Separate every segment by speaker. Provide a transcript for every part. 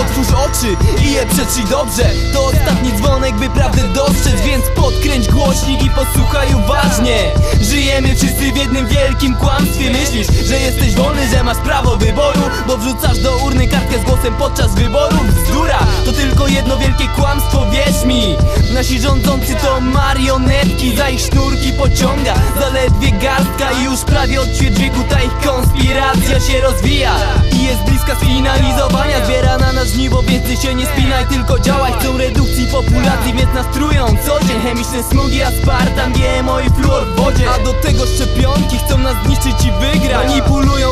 Speaker 1: Otwórz oczy i je przetrzyj dobrze. To ostatni dzwonek, by prawdę dostrzec Więc podkręć głośnik i posłuchaj uważnie. Żyjemy wszyscy w jednym wielkim kłamstwie. Myślisz, że jesteś wolny, że masz prawo wyboru Bo wrzucasz do urny kartkę z głosem podczas wyborów. Bzdura, to tylko jedno wielkie kłamstwo, wierz mi Nasi rządzący to marionetki Za ich sznurki pociąga zaledwie garstka I już prawie od ćwierć wieku ta ich konspiracja się rozwija. I jest bliska sfinalizowania Zbiera na nas żniwo, więc ty się nie spinaj Tylko działaj, chcą redukcji populacji Więc nastrują co dzień. Chemiczne smugi Aspartam, GMO i fluor w wodzie. A do tego szczepionki chcą nas zniszczyć i wygrać. Manipulują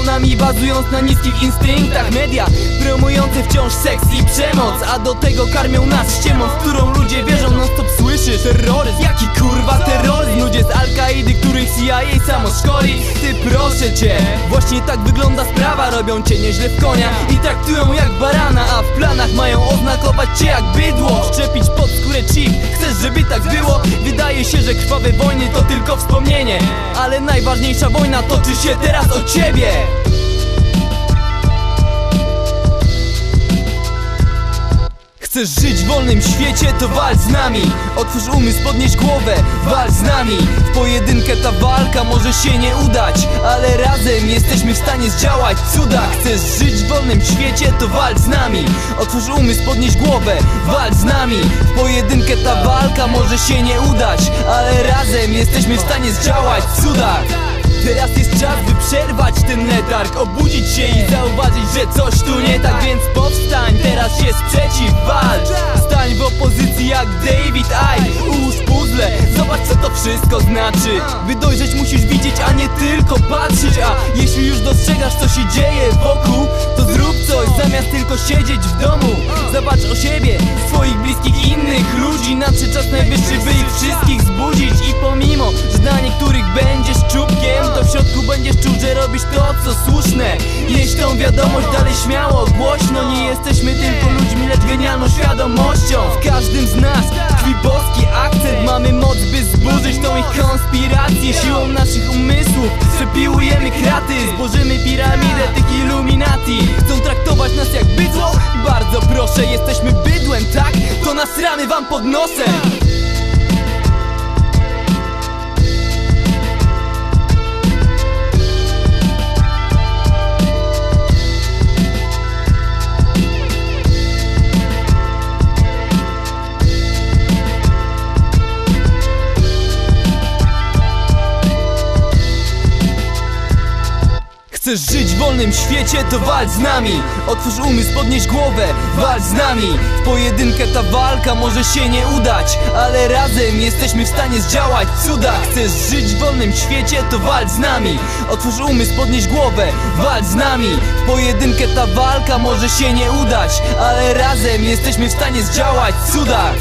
Speaker 1: bazując na niskich instynktach. Media promujące wciąż seks i przemoc A do tego karmią nas ściemą, w którą ludzie wierzą Non stop słyszysz terroryzm, jaki kurwa terroryzm? Ludzie z Al-Kaidy, których CIA samo szkoli. Ty proszę cię, właśnie tak wygląda sprawa. Robią cię nieźle w konia i traktują jak barana A w planach mają oznakować cię jak bydło. Szczepić pod skórę chip, chcesz żeby tak było? Wydaje się, że krwawe wojny to tylko wspomnienie Ale najważniejsza wojna toczy się teraz o ciebie Chcesz żyć w wolnym świecie, to walcz z nami. Otwórz umysł, podnieś głowę, walcz z nami. W pojedynkę ta walka może się nie udać Ale razem jesteśmy w stanie zdziałać cuda. Chcesz żyć w wolnym świecie, to walcz z nami. Otwórz umysł, podnieś głowę, walcz z nami. W pojedynkę ta walka może się nie udać Ale razem jesteśmy w stanie zdziałać cuda. Teraz jest czas, by przerwać ten letarg Obudzić się i zauważyć, że coś tu nie tak Więc powstań, znaczy By dojrzeć musisz widzieć, a nie tylko patrzeć. A jeśli już dostrzegasz co się dzieje wokół To zrób coś, zamiast tylko siedzieć w domu. Zobacz o siebie, swoich bliskich innych ludzi. Nadszedł czas najwyższy, by ich wszystkich zbudzić. I pomimo, że dla niektórych będziesz czubkiem To w środku będziesz czuł, że robisz to, co słuszne. Nieś tą wiadomość dalej śmiało, głośno. Nie jesteśmy tylko świadomością. W każdym z nas tkwi boski akcent. Mamy moc, by zburzyć tą ich konspirację. Siłą naszych umysłów przepiłujemy kraty. Zburzymy piramidę tych iluminati Chcą traktować nas jak bydło? Bardzo proszę, jesteśmy bydłem, tak? To nasramy wam pod nosem Chcesz żyć w wolnym świecie, to walcz z nami. Otwórz umysł, podnieś głowę, walcz z nami. W pojedynkę ta walka może się nie udać Ale razem jesteśmy w stanie zdziałać cuda. Chcesz żyć w wolnym świecie, to walcz z nami. Otwórz umysł, podnieś głowę, walcz z nami. W pojedynkę ta walka może się nie udać Ale razem jesteśmy w stanie zdziałać cuda